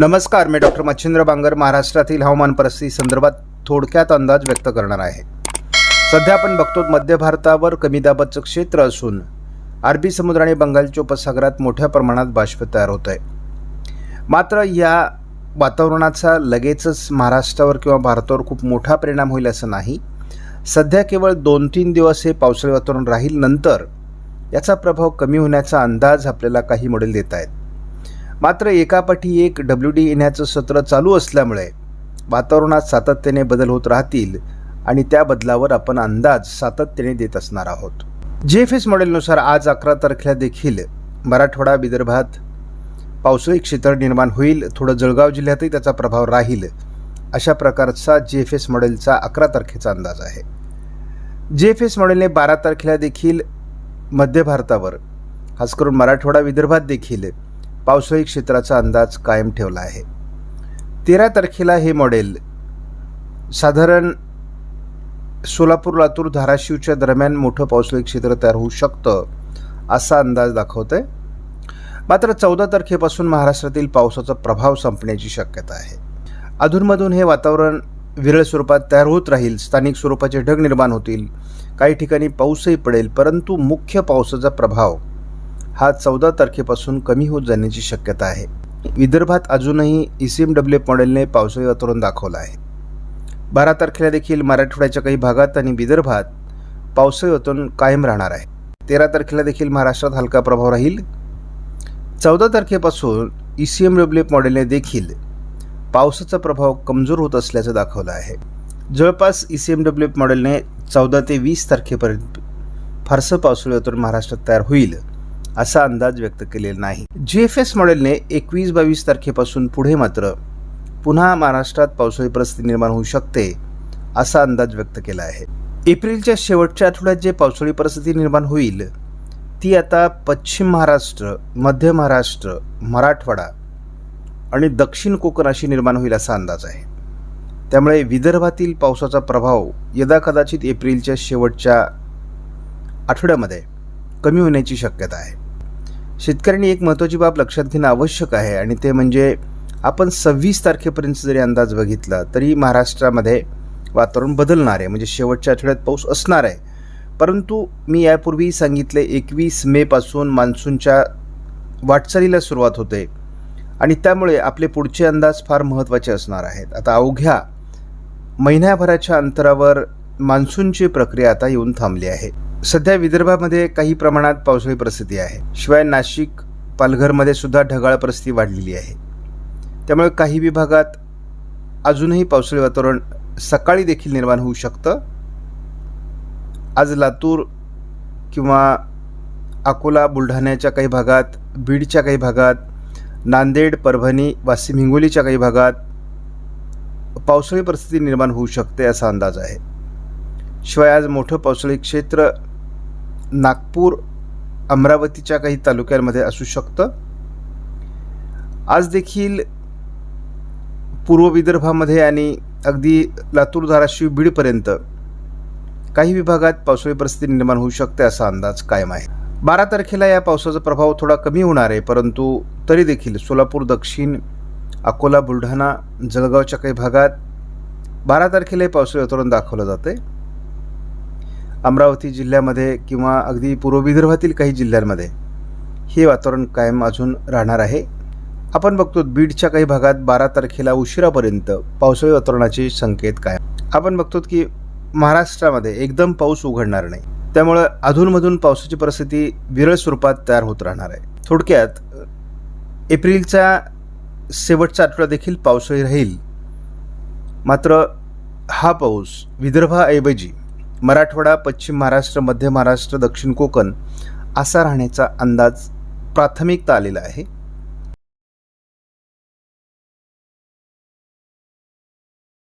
नमस्कार मी डॉक्टर मच्छिंद्र बांगर महाराष्ट्रातील हवामान परिस्थिती संदर्भात थोडक्यात अंदाज व्यक्त करणार आहे. सध्या आपण बघतो मध्य भारतावर कमी दाबाचं क्षेत्र असून अरबी समुद्र आणि बंगालच्या उपसागरात मोठ्या प्रमाणात बाष्प तयार होत आहे मात्र या वातावरणाचा लगेचच महाराष्ट्रावर किंवा भारतावर खूप मोठा परिणाम होईल असं नाही. सध्या केवळ दोन तीन दिवस हे पावसाळी वातावरण राहील नंतर याचा प्रभाव कमी होण्याचा अंदाज आपल्याला काही मॉडेल देत आहेत मात्र एकापाठी एक डब्ल्यू डी येण्याचं सत्र चालू असल्यामुळे वातावरणात सातत्याने बदल होत राहतील आणि त्या बदलावर आपण अंदाज सातत्याने देत असणार आहोत. जे एफ एस मॉडेलनुसार आज अकरा तारखेला देखील मराठवाडा विदर्भात पावसाळी क्षेत्र निर्माण होईल. थोडं जळगाव जिल्ह्यातही त्याचा प्रभाव राहील. अशा प्रकारचा जे एफ एस मॉडेलचा अकरा तारखेचा अंदाज आहे. जे एफ एस मॉडेलने बारा तारखेला देखील मध्य भारतावर खास करून मराठवाडा विदर्भात देखील पावसाळी क्षेत्राचा अंदाज कायम ठेवला आहे. तेरा तारखेला हे मॉडेल साधारण सोलापूर लातूर धाराशिवच्या दरम्यान मोठं पावसाळी क्षेत्र तयार होऊ शकतं असा अंदाज दाखवत आहे मात्र चौदा तारखेपासून महाराष्ट्रातील पावसाचा प्रभाव संपण्याची शक्यता आहे. अधूनमधून हे वातावरण विरळ स्वरूपात तयार होत राहील स्थानिक स्वरूपाचे ढग निर्माण होतील काही ठिकाणी पाऊसही पडेल परंतु मुख्य पावसाचा प्रभाव हा चौदा तारखेपासून कमी होत जाण्याची शक्यता आहे. विदर्भात अजूनही ई सी एम डब्ल्यू मॉडेलने पावसाळी वातावरण दाखवलं आहे. बारा तारखेला देखील मराठवाड्याच्या काही भागात आणि विदर्भात पावसाळी वातावरण कायम राहणार आहे. तेरा तारखेला देखील महाराष्ट्रात हलका प्रभाव राहील. चौदा तारखेपासून ई सी एम डब्ल्यू मॉडेलने देखील पावसाचा प्रभाव कमजोर होत असल्याचं दाखवलं आहे. जवळपास ई सी एम डब्ल्यू मॉडेलने चौदा ते वीस तारखेपर्यंत फारसं पावसाळी वातावरण महाराष्ट्रात तयार होईल. असा अंदाज व्यक्त केलेला नाही. जी एफ एस मॉडेलने एकवीस बावीस तारखेपासून पुढे मात्र पुन्हा महाराष्ट्रात पावसाळी परिस्थिती निर्माण होऊ शकते असा अंदाज व्यक्त केला आहे. एप्रिलच्या शेवटच्या आठवड्यात जे पावसाळी परिस्थिती निर्माण होईल ती आता पश्चिम महाराष्ट्र मध्य महाराष्ट्र मराठवाडा आणि दक्षिण कोकण अशी निर्माण होईल असा अंदाज आहे. त्यामुळे विदर्भातील पावसाचा प्रभाव यदा कदाचित एप्रिलच्या शेवटच्या आठवड्यामध्ये कमी होण्याची शक्यता आहे. शेतकऱ्यांनी एक महत्त्वाची बाब लक्षात घेणं आवश्यक आहे आणि ते म्हणजे आपण सव्वीस तारखेपर्यंत जरी अंदाज बघितला तरी महाराष्ट्रामध्ये वातावरण बदलणार आहे. म्हणजे शेवटच्या आठवड्यात पाऊस असणार आहे. परंतु मी यापूर्वी सांगितले एकवीस मेपासून मान्सूनच्या वाटचालीला सुरुवात होते आणि त्यामुळे आपले पुढचे अंदाज फार महत्त्वाचे असणार आहेत. आता अवघ्या महिन्याभराच्या अंतरावर मान्सूनची प्रक्रिया आता येऊन थांबली आहे. सध्या विदर्भामध्ये काही प्रमाणात पावसाळी परिस्थिती आहे. शिवाय नाशिक पालघरमध्ये सुद्धा ढगाळ परिस्थिती वाढलेली आहे. त्यामुळे काही विभागात अजूनही पावसाळी वातावरण सकाळी देखील निर्माण होऊ शकतं. आज लातूर किंवा अकोला बुलढाण्याच्या काही भागात बीडच्या काही भागात नांदेड परभणी वाशिम हिंगोलीच्या काही भागात पावसाळी परिस्थिती निर्माण होऊ शकते असा अंदाज आहे. शिवाय आज मोठं पावसाळी क्षेत्र नागपूर अमरावतीच्या काही तालुक्यांमध्ये असू शकतं. आज देखील पूर्व विदर्भामध्ये आणि अगदी लातूर धाराशिव बीडपर्यंत काही विभागात पावसाळी परिस्थिती निर्माण होऊ शकते असा अंदाज कायम आहे. बारा तारखेला या पावसाचा प्रभाव थोडा कमी होणार आहे परंतु तरी देखील सोलापूर दक्षिण अकोला बुलढाणा जळगावच्या काही भागात बारा तारखेलाही पावसाळी वातावरण दाखवलं जाते अमरावती जिल्ह्यामध्ये किंवा अगदी पूर्व विदर्भातील काही जिल्ह्यांमध्ये हे वातावरण कायम अजून राहणार आहे. आपण बघतो बीडच्या काही भागात बारा तारखेला उशिरापर्यंत पावसाळी वातावरणाचे संकेत कायम. आपण बघतो की महाराष्ट्रामध्ये एकदम पाऊस उघडणार नाही. त्यामुळं अधूनमधून पावसाची परिस्थिती विरळ स्वरूपात तयार होत राहणार आहे. थोडक्यात एप्रिलचा शेवटचा आठवडा देखील पावसाळी राहील. मात्र हा पाऊस विदर्भाऐवजी मराठवाडा पश्चिम महाराष्ट्र मध्य महाराष्ट्र दक्षिण कोकण असा राहण्याचा अंदाज प्राथमिकता आलेला आहे.